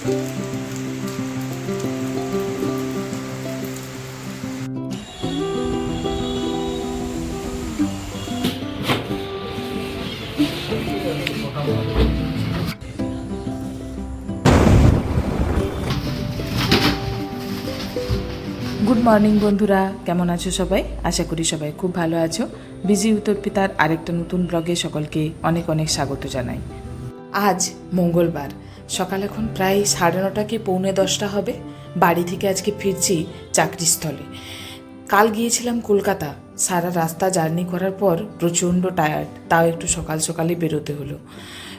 Good morning বন্ধুরা। কেমন আছো সবাই? আশা করি সবাই খুব ভালো আছো। বিজি উত্তর পিতার আরেকটা নতুন ব্লগে সকলকে অনেক অনেক স্বাগত জানাই। আজ মঙ্গলবার। সকাল এখন প্রায় সাড়ে নটা কি পৌনে দশটা হবে। বাড়ি থেকে আজকে ফিরছি চাকরিস্থলে। কাল গিয়েছিলাম কলকাতা। সারা রাস্তা জার্নি করার পর প্রচণ্ড টায়ার্ড তাও একটু সকাল সকালে বেরোতে হলো।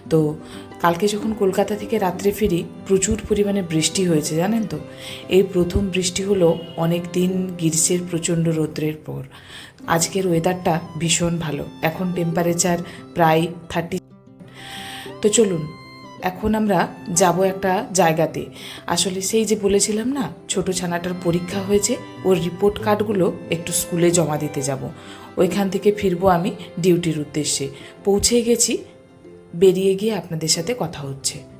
তো কালকে যখন কলকাতা থেকে রাত্রে ফিরি, প্রচুর পরিমাণে বৃষ্টি হয়েছে, জানেন তো? এই প্রথম বৃষ্টি হলো অনেক দিন গ্রীষ্মের প্রচণ্ড রৌদ্রের পর। আজকের ওয়েদারটা ভীষণ ভালো। এখন টেম্পারেচার প্রায় থার্টি তো চলুন এখন আমরা যাব একটা জায়গাতে। আসলে সেই যে বলেছিলাম না, ছোট ছানাটার পরীক্ষা হয়েছে, ওর রিপোর্ট কার্ডগুলো একটু স্কুলে জমা দিতে যাব। ওইখান থেকে ফিরবো আমি ডিউটির উদ্দেশ্যে। পৌঁছে গেছি, বেরিয়ে গিয়ে আপনাদের সাথে কথা হচ্ছে।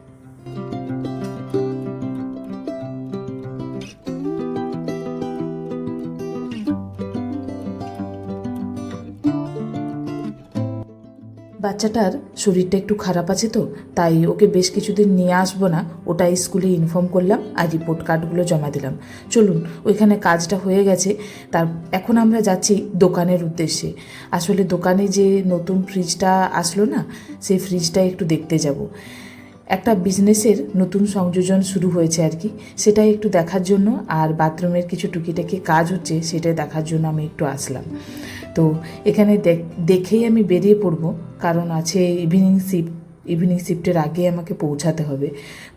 বাচ্চাটার শরীরটা একটু খারাপ আছে তো, তাই ওকে বেশ কিছুদিন নিয়ে আসব না। ওটাই স্কুলে ইনফর্ম করলাম আর রিপোর্ট কার্ডগুলো জমা দিলাম। চলুন, ওইখানে কাজটা হয়ে গেছে। তার, এখন আমরা যাচ্ছি দোকানের উদ্দেশ্যে। আসলে দোকানে যে নতুন ফ্রিজটা আসলো না, সেই ফ্রিজটা একটু দেখতে যাব। একটা বিজনেসের নতুন সংযোজন শুরু হয়েছে আর কি। সেটাই একটু দেখার জন্য আর বাথরুমের কিছু টুকিটাকি কাজ হচ্ছে সেটা দেখার জন্য আমি একটু আসলাম। তো এখানে দেখ- দেখেই আমি বেরিয়ে পড়ব, কারণ আছে ইভিনিং শিফট ইভিনিং শিফটের আগে আমাকে পৌঁছাতে হবে।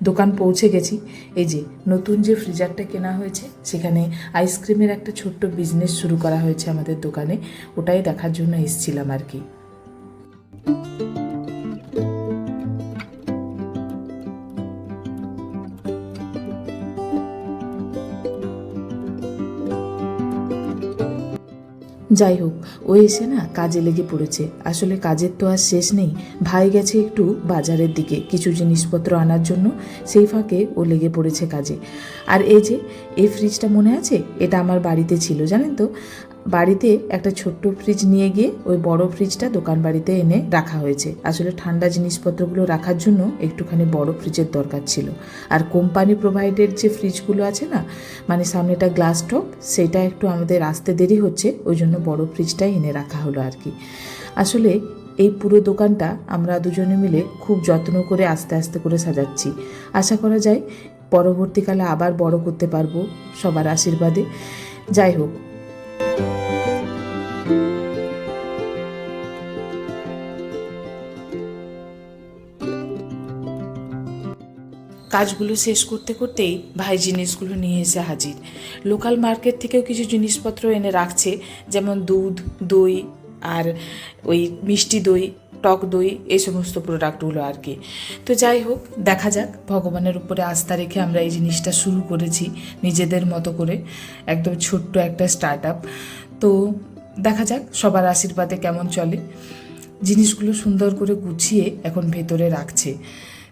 দোকান পৌঁছে গেছি। এই যে, নতুন যে ফ্রিজারটা কেনা হয়েছে, সেখানে আইসক্রিমের একটা ছোট্ট বিজনেস শুরু করা হয়েছে আমাদের দোকানে। ওটাই দেখার জন্য এসছিলাম আর কি। যাই হোক, ও এসে না কাজে লেগে পড়েছে। আসলে কাজের তো আর শেষ নেই। ভাই গেছে একটু বাজারের দিকে কিছু জিনিসপত্র আনার জন্য। সেই ফাঁকে ও লেগে পড়েছে কাজে। আর এই যে, এই ফ্রিজটা মনে আছে? এটা আমার বাড়িতে ছিল, জানেন তো? বাড়িতে একটা ছোট্ট ফ্রিজ নিয়ে গিয়ে ওই বড় ফ্রিজটা দোকান বাড়িতে এনে রাখা হয়েছে। আসলে ঠান্ডা জিনিসপত্রগুলো রাখার জন্য একটুখানি বড় ফ্রিজের দরকার ছিল। আর কোম্পানি প্রোভাইডেড যে ফ্রিজগুলো আছে না মানে সামনেটা গ্লাস টপ সেটা একটু আমাদের আসতে দেরি হচ্ছে, ওই জন্য বড় ফ্রিজটাই এনে রাখা হলো আর কি। আসলে এই পুরো দোকানটা আমরা দুজনে মিলে খুব যত্ন করে আস্তে আস্তে করে সাজাচ্ছি। আশা করা যায় পরবর্তীকালে আবার বড় করতে পারব সবার আশীর্বাদে। যাই হোক কাজগুলো শেষ করতে করতেই ভাই জিনিসগুলো নিয়ে এসে হাজির। লোকাল মার্কেট থেকেও কিছু জিনিসপত্র এনে রাখছে, যেমন দুধ, দই আর ওই মিষ্টি দই, টক দই, এই সমস্ত প্রোডাক্টগুলো আর কি। তো যাই হোক, দেখা যাক, ভগবানের উপরে আস্থা রেখে আমরা এই জিনিসটা শুরু করেছি নিজেদের মতো করে, একদম ছোট্ট একটা স্টার্ট আপ তো দেখা যাক, সবার আশীর্বাদে কেমন চলে। জিনিসগুলো সুন্দর করে গুছিয়ে এখন ভেতরে রাখছে।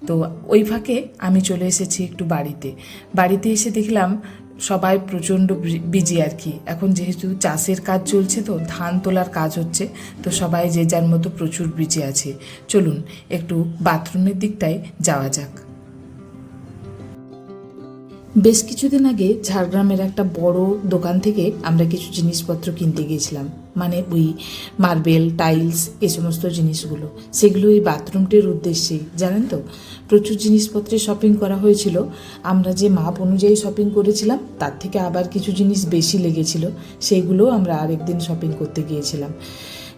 তো ওই ফাঁকে আমি চলে এসেছি একটু বাড়িতে। বাড়িতে এসে দেখলাম সবাই প্রচণ্ড বিজি আর কি। এখন যেহেতু চাষের কাজ চলছে তো, ধান তোলার কাজ হচ্ছে, তো সবাই যে যার মতো প্রচুর বিজি আছে। চলুন, একটু বাথরুমের দিকটায় যাওয়া যাক। বেশ কিছুদিন আগে ঝাড়গ্রামের একটা বড় দোকান থেকে আমরা কিছু জিনিসপত্র কিনতে গিয়েছিলাম। মানে ওই মার্বেল, টাইলস এ সমস্ত জিনিসগুলো। সেগুলো এই বাথরুমটির উদ্দেশ্যে, জানেন তো? প্রচুর জিনিসপত্রে শপিং করা হয়েছিল। আমরা যে মাপ অনুযায়ী শপিং করেছিলাম, তার থেকে আবার কিছু জিনিস বেশি লেগেছিল। সেইগুলোও আমরা আরেকদিন শপিং করতে গিয়েছিলাম।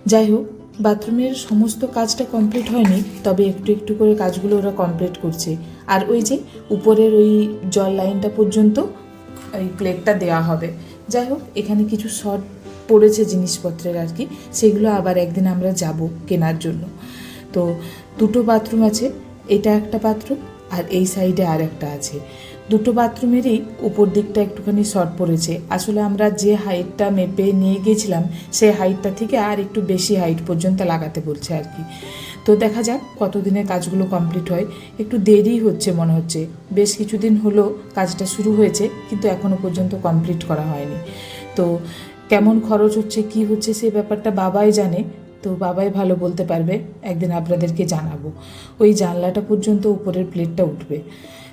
যাই হোক, বাথরুমের সমস্ত কাজটা কমপ্লিট হয়নি, তবে একটু একটু করে কাজগুলো ওরা কমপ্লিট করছে। আর ওই যে উপরের ওই জল লাইনটা পর্যন্ত ওই প্লেটটা দেওয়া হবে। যাই হোক, এখানে কিছু শর্ট পড়েছে জিনিসপত্রের আর কি, সেগুলো আবার একদিন আমরা যাব কেনার জন্য। তো দুটো বাথরুম আছে, এটা একটা বাথরুম আর এই সাইডে আর একটা আছে। দুটো বাথরুমেরই উপর দিকটা একটুখানি শর্ট পড়েছে। আসলে আমরা যে হাইটটা মেপে নিয়ে গেছিলাম, সেই হাইটটা থেকে আর একটু বেশি হাইট পর্যন্ত লাগাতে বলছে আর কি। তো দেখা যাক কতদিনের কাজগুলো কমপ্লিট হয়। একটু দেরি হচ্ছে মনে হচ্ছে। বেশ কিছুদিন হলো কাজটা শুরু হয়েছে, কিন্তু এখনও পর্যন্ত কমপ্লিট করা হয়নি। তো কেমন খরচ হচ্ছে, কি হচ্ছে সেই ব্যাপারটা বাবাই জানে। তো বাবাই ভালো বলতে পারবে, একদিন আপনাদেরকে জানাব। ওই জানলাটা পর্যন্ত উপরের প্লেটটা উঠবে।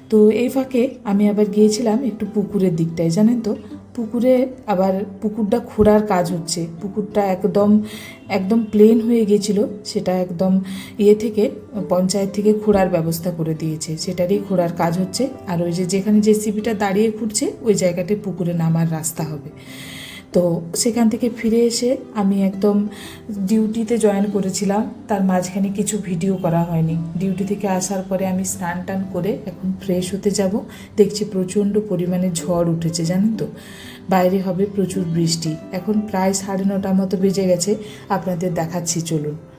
তো এই ফাঁকে আমি আবার গিয়েছিলাম একটু পুকুরের দিকটায়, জানেন তো? পুকুরে আবার পুকুরটা খোঁড়ার কাজ হচ্ছে। পুকুরটা একদম একদম প্লেন হয়ে গেছিল সেটা একদম ইয়ে থেকে, পঞ্চায়েত থেকে খোঁড়ার ব্যবস্থা করে দিয়েছে। সেটারই খোঁড়ার কাজ হচ্ছে। আর ওই যে যেখানে জেসিবিটা দাঁড়িয়ে খুঁড়ছে, ওই জায়গাটায় পুকুরে নামার রাস্তা হবে। তো সেখান থেকে ফিরে এসে আমি একদম ডিউটিতে জয়েন করেছিলাম। তার মাঝখানে কিছু ভিডিও করা হয়নি। ডিউটি থেকে আসার পরে আমি স্নান টান করে এখন ফ্রেশ হতে যাব। দেখছি প্রচণ্ড পরিমাণে ঝড় উঠেছে, জানেন তো? বাইরে হবে প্রচুর বৃষ্টি। এখন প্রায় সাড়ে নটা মতো বেজে গেছে। আপনাদের দেখাচ্ছি, চলুন।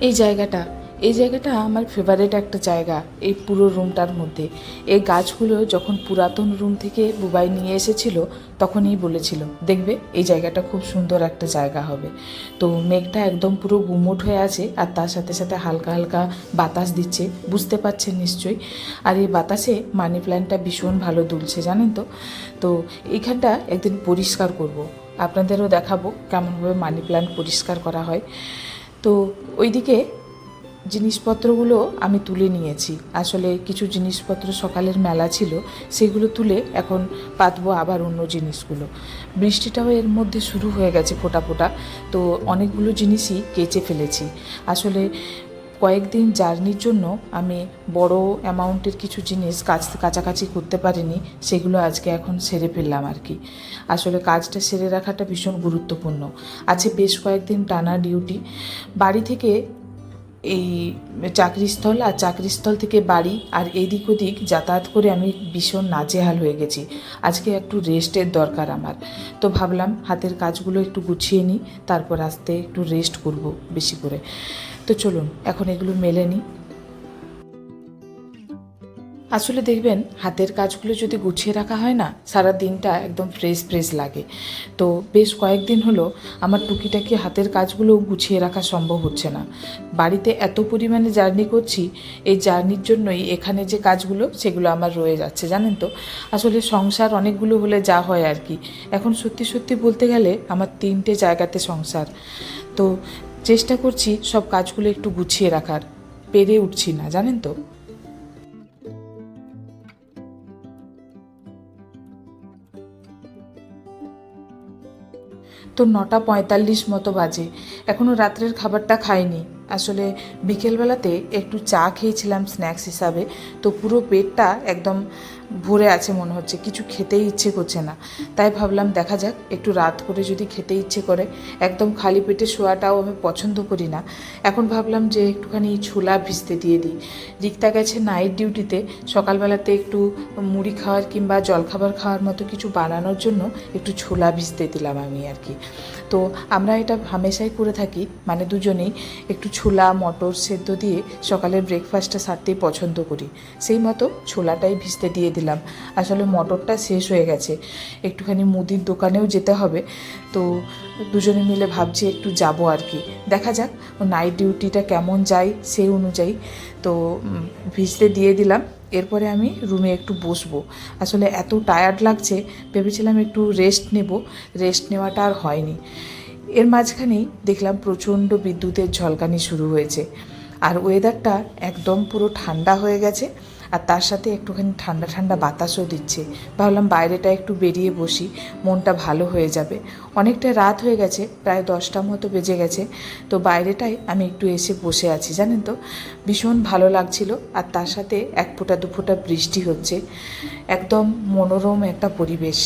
এই জায়গাটা এই জায়গাটা আমার ফেভারিট একটা জায়গা, এই পুরো রুমটার মধ্যে। এই গাছগুলো যখন পুরাতন রুম থেকে বুবাই নিয়ে এসেছিল, তখনই বলেছিল, দেখবে, এই জায়গাটা খুব সুন্দর একটা জায়গা হবে। তো মেঘটা একদম পুরো গুমোট হয়ে আছে, আর তার সাথে সাথে হালকা হালকা বাতাস দিচ্ছে, বুঝতে পারছেন নিশ্চয়ই। আর এই বাতাসে মানি প্ল্যান্টটা ভীষণ ভালো দুলছে, জানেন তো? তো এইখানটা একদিন পরিষ্কার করব। আপনাদেরও দেখাবো কেমনভাবে মানি প্ল্যান্ট পরিষ্কার করা হয়। তো ওইদিকে জিনিসপত্রগুলো আমি তুলে নিয়েছি। আসলে কিছু জিনিসপত্র সকালের মেলা ছিল, সেগুলো তুলে এখন পাতবো আবার অন্য জিনিসগুলো। বৃষ্টিটাও এর মধ্যে শুরু হয়ে গেছে ফোটা ফোটা, তো অনেকগুলো জিনিসই কেচে ফেলেছি। আসলে কয়েকদিন জার্নির জন্য আমি বড় অ্যামাউন্টের কিছু জিনিস কাছ কাছাকাছি করতে পারিনি, সেগুলো আজকে এখন সেরে ফেললাম আর কি। আসলে কাজটা সেরে রাখাটা ভীষণ গুরুত্বপূর্ণ। আছে বেশ কয়েকদিন টানা ডিউটি। বাড়ি থেকে এই চাকরিস্থল আর চাকরিস্থল থেকে বাড়ি আর এদিক ওদিক যাতায়াত করে আমি ভীষণ নাজেহাল হয়ে গেছি। আজকে একটু রেস্টের দরকার আমার। তো ভাবলাম হাতের কাজগুলো একটু গুছিয়ে নিই, তারপর আসতে একটু রেস্ট করব বেশি করে। তো চলুন, এখন এগুলো মেলে নিই। আসলে দেখবেন, হাতের কাজগুলো যদি গুছিয়ে রাখা হয় না, সারা দিনটা একদম ফ্রেশ ফ্রেশ লাগে। তো বেশ কয়েকদিন হলো, আমার টুকিটাকি হাতের কাজগুলো গুছিয়ে রাখা সম্ভব হচ্ছে না। বাড়িতে এত পরিমাণে জার্নি করছি, এই জার্নির জন্যই এখানে যে কাজগুলো, সেগুলো আমার রয়ে যাচ্ছে, জানেন তো? আসলে সংসার অনেকগুলো হলে যা হয় আর কি। এখন সত্যি সত্যি বলতে গেলে, আমার তিনটে জায়গাতে সংসার। তো চেষ্টা করছি সব কাজগুলো একটু গুছিয়ে রাখার। পেরে উঠছি না, জানেন তো? তো নটা পঁয়তাল্লিশ মতো বাজে। এখনও রাত্রের খাবারটা খাইনি। আসলে বিকেলবেলাতে একটু চা খেয়েছিলাম স্ন্যাক্স হিসাবে, তো পুরো পেটটা একদম ভরে আছে মনে হচ্ছে, কিছু খেতেই ইচ্ছে করছে না। তাই ভাবলাম দেখা যাক, একটু রাত করে যদি খেতে ইচ্ছে করে, একদম খালি পেটে শোয়াটাও আমি পছন্দ করি না। এখন ভাবলাম যে একটুখানি ছোলা ভিজতে দিয়ে দিই। রিক্তা গেছে নাইট ডিউটিতে সকালবেলাতে একটু মুড়ি খাওয়ার কিংবা জলখাবার খাওয়ার মতো কিছু বানানোর জন্য একটু ছোলা ভিজতে দিলাম আমি আর কি। তো আমরা এটা হামেশাই করে থাকি মানে দুজনেই একটু ছোলা, মটর সেদ্ধ দিয়ে সকালের ব্রেকফাস্টটা সারতেই পছন্দ করি। সেই মতো ছোলাটাই ভিজতে দিয়ে দিলাম। আসলে মটরটা শেষ হয়ে গেছে। একটুখানি মুদির দোকানেও যেতে হবে। তো দুজনে মিলে ভাবছি একটু যাব আর কি। দেখা যাক নাইট ডিউটিটা কেমন যায় সেই অনুযায়ী। তো ভিজতে দিয়ে দিলাম। এরপরে আমি রুমে একটু বসবো। আসলে এত টায়ার্ড লাগছে, ভেবেছিলাম একটু রেস্ট নেব। রেস্ট নেওয়াটা আর হয়নি। এর মাঝখানেই দেখলাম প্রচণ্ড বিদ্যুতের ঝলকানি শুরু হয়েছে। আর ওয়েদারটা একদম পুরো ঠান্ডা হয়ে গেছে, আর তার সাথে একটুখানি ঠান্ডা ঠান্ডা বাতাসও দিচ্ছে। ভাবলাম বাইরেটা একটু বেরিয়ে বসি, মনটা ভালো হয়ে যাবে। অনেকটা রাত হয়ে গেছে, প্রায় দশটা মতো বেজে গেছে। তো বাইরেটায় আমি একটু এসে বসে আছি, জানেন তো? ভীষণ ভালো লাগছিল, আর তার সাথে এক ফোঁটা, দু ফোঁটা বৃষ্টি হচ্ছে। একদম মনোরম একটা পরিবেশ।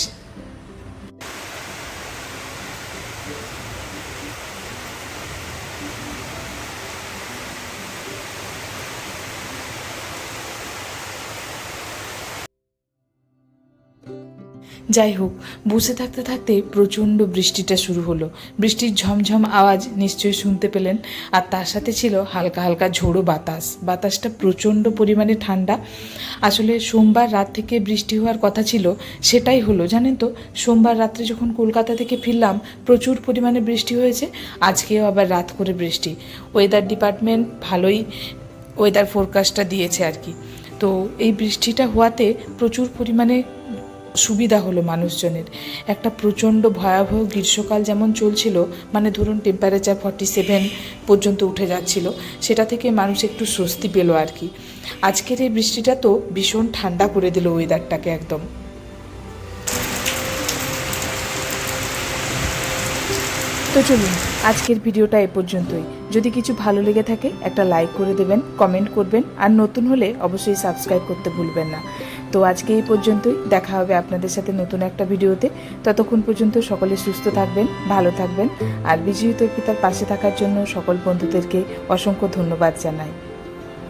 যাই হোক, বসে থাকতে থাকতে প্রচণ্ড বৃষ্টিটা শুরু হলো। বৃষ্টির ঝমঝম আওয়াজ নিশ্চয়ই শুনতে পেলেন, আর তার সাথে ছিল হালকা হালকা ঝোড়ো বাতাস। বাতাসটা প্রচণ্ড পরিমাণে ঠান্ডা। আসলে সোমবার রাত থেকে বৃষ্টি হওয়ার কথা ছিল, সেটাই হলো, জানেন তো? সোমবার রাত্রে যখন কলকাতা থেকে ফিরলাম, প্রচুর পরিমাণে বৃষ্টি হয়েছে, আজকেও আবার রাত করে বৃষ্টি। ওয়েদার ডিপার্টমেন্ট ভালোই ওয়েদার ফোরকাস্টটা দিয়েছে আর কি। তো এই বৃষ্টিটা হওয়াতে প্রচুর পরিমাণে সুবিধা হলো মানুষজনের। একটা প্রচণ্ড ভয়াবহ গ্রীষ্মকাল যেমন চলছিল মানে ধরুন টেম্পারেচার ফর্টি সেভেন পর্যন্ত উঠে যাচ্ছিল, সেটা থেকে মানুষ একটু স্বস্তি পেল আর কি। আজকের এই বৃষ্টিটা তো ভীষণ ঠান্ডা করে দিল ওয়েদারটাকে একদম। তো চলুন, আজকের ভিডিওটা এ পর্যন্তই। যদি কিছু ভালো লেগে থাকে, একটা লাইক করে দেবেন কমেন্ট করবেন, আর নতুন হলে অবশ্যই সাবস্ক্রাইব করতে ভুলবেন না। তো আজকে এই পর্যন্তই। দেখা হবে আপনাদের সাথে নতুন একটা ভিডিওতে। ততক্ষণ পর্যন্ত সকলে সুস্থ থাকবেন, ভালো থাকবেন। আর বিজয়ী তর্পিতার পাশে থাকার জন্য সকল বন্ধুদেরকে অসংখ্য ধন্যবাদ জানাই।